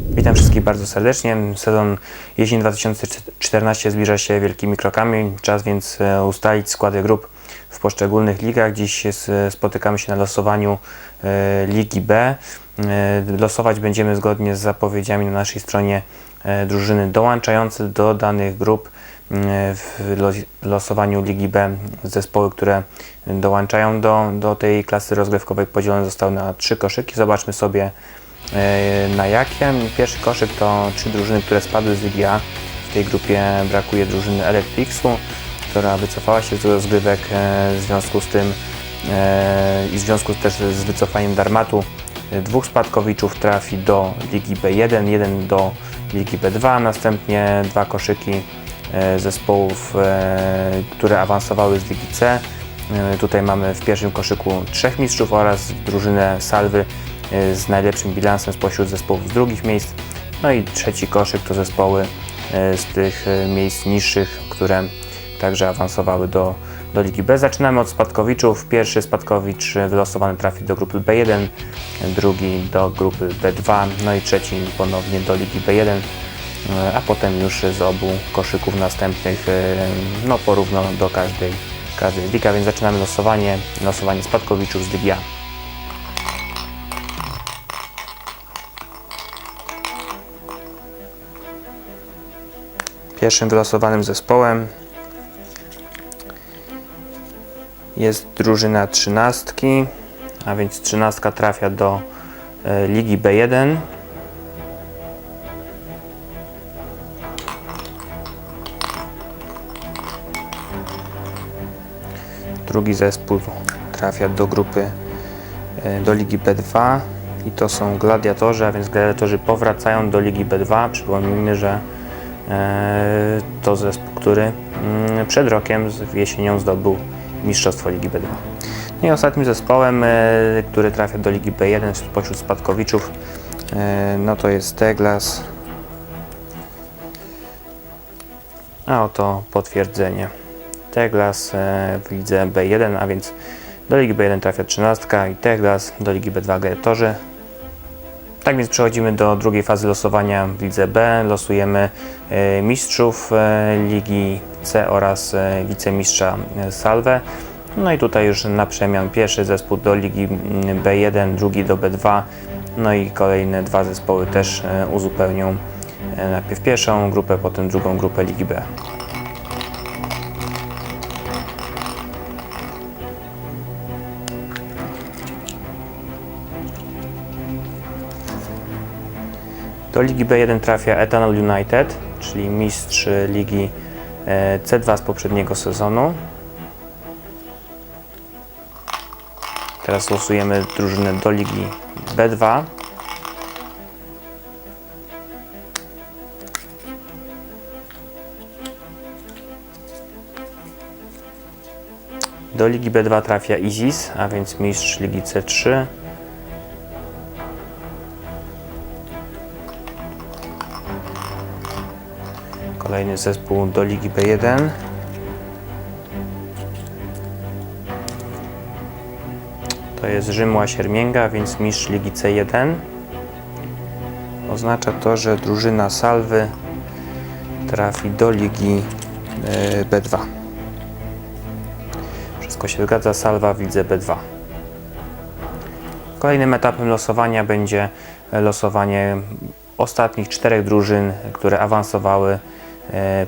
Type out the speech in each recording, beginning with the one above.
Witam wszystkich bardzo serdecznie. Sezon jesień 2014 zbliża się wielkimi krokami. Czas więc e, ustalić składy grup w poszczególnych ligach. Dziś spotykamy się na losowaniu e, Ligi B. E, Losować będziemy zgodnie z zapowiedziami na naszej stronie drużyny dołączające do danych grup. W lo- losowaniu Ligi B zespoły, które dołączają do, do tej klasy rozgrywkowej podzielone zostały na trzy koszyki. Zobaczmy sobie E, na jakie. Pierwszy koszyk to trzy drużyny, które spadły z Ligi A. W tej grupie brakuje drużyny Electrixu, która wycofała się z rozgrywek e, w związku z tym e, i w związku też z wycofaniem Darmatu dwóch spadkowiczów trafi do Ligi B1, jeden do Ligi B2, następnie dwa koszyki zespołów, które awansowały z Ligi C. Tutaj mamy w pierwszym koszyku trzech mistrzów oraz drużynę Salwy z najlepszym bilansem spośród zespołów z drugich miejsc. No i trzeci koszyk to zespoły e, z tych e, miejsc niższych, które także awansowały do, do Ligi B. Zaczynamy od spadkowiczów. Pierwszy spadkowicz wylosowany trafi do grupy B1, drugi do grupy B2, no i trzeci ponownie do Ligi B1 e, a potem już z obu koszyków następnych no porówno do każdej, każdej ligi, więc zaczynamy losowanie, losowanie spadkowiczów z Ligi A. Pierwszym wylosowanym zespołem jest drużyna trzynastki, a więc trzynastka trafia do e, Ligi B1. Drugi zespół trafia do grupy e, do Ligi B2 i to są gladiatorzy, a więc gladiatorzy powracają do Ligi B2. Przypomnijmy, że to zespół, który mm, przed rokiem z jesienią zdobył Mistrzostwo Ligi B2. No i ostatnim zespołem, e, który trafia do Ligi B1 spośród spadkowiczów, e, no to jest Teglas. A oto potwierdzenie. Teglas e, w lidze B1, a więc do Ligi B1 trafia 13 i Teglas do Ligi B2 Gladiatorzy. Tak więc przechodzimy do drugiej fazy losowania w lidze B. Losujemy e, mistrzów e, Ligi C oraz e, wicemistrza Salwę. No i tutaj już na przemian pierwszy zespół do Ligi mm, B1, drugi do B2. No i kolejne dwa zespoły też uzupełnią najpierw pierwszą grupę, potem drugą grupę Ligi B. Do Ligi B1 trafia Ethanol United, czyli mistrz Ligi e, C2 z poprzedniego sezonu. Teraz losujemy drużynę do Ligi B2. Do Ligi B2 trafia Isis, a więc mistrz Ligi C3. Kolejny zespół do Ligi B1. To jest Rzymła Siermięga, więc mistrz Ligi C1. Oznacza to, że drużyna Salwy trafi do Ligi e, B2. Wszystko się zgadza, Salwa w Lidze B2. Kolejnym etapem losowania będzie losowanie ostatnich czterech drużyn, które awansowały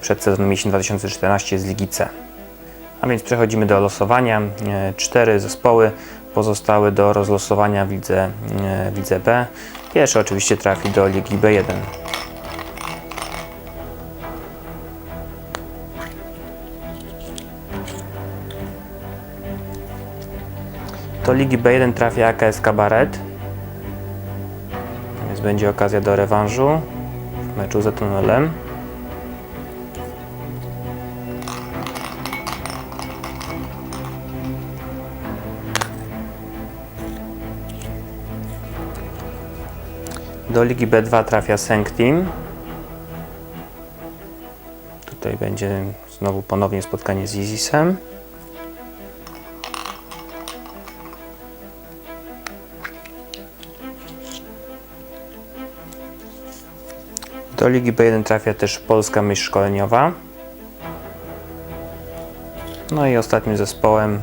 przed sezonem jesień 2014 z Ligi C. A więc przechodzimy do losowania. E, Cztery zespoły pozostały do rozlosowania w lidze, e, w lidze B. Pierwszy oczywiście trafi do Ligi B1. Do Ligi B1 trafia AKS Kabaret. Więc będzie okazja do rewanżu w meczu z Etonolem. Do Ligi B2 trafia Seng Team. Tutaj będzie znowu ponownie spotkanie z Izisem. Do Ligi B1 trafia też Polska Myśl Szkoleniowa. No i ostatnim zespołem,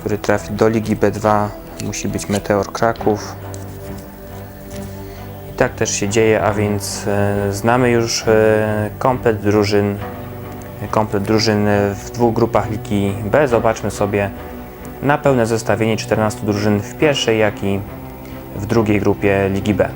który trafi do Ligi B2 musi być Meteor Kraków. Tak też się dzieje, a więc e, znamy już e, komplet drużyn, komplet drużyn w dwóch grupach Ligi B. Zobaczmy sobie na pełne zestawienie 14 drużyn w pierwszej, jak i w drugiej grupie Ligi B.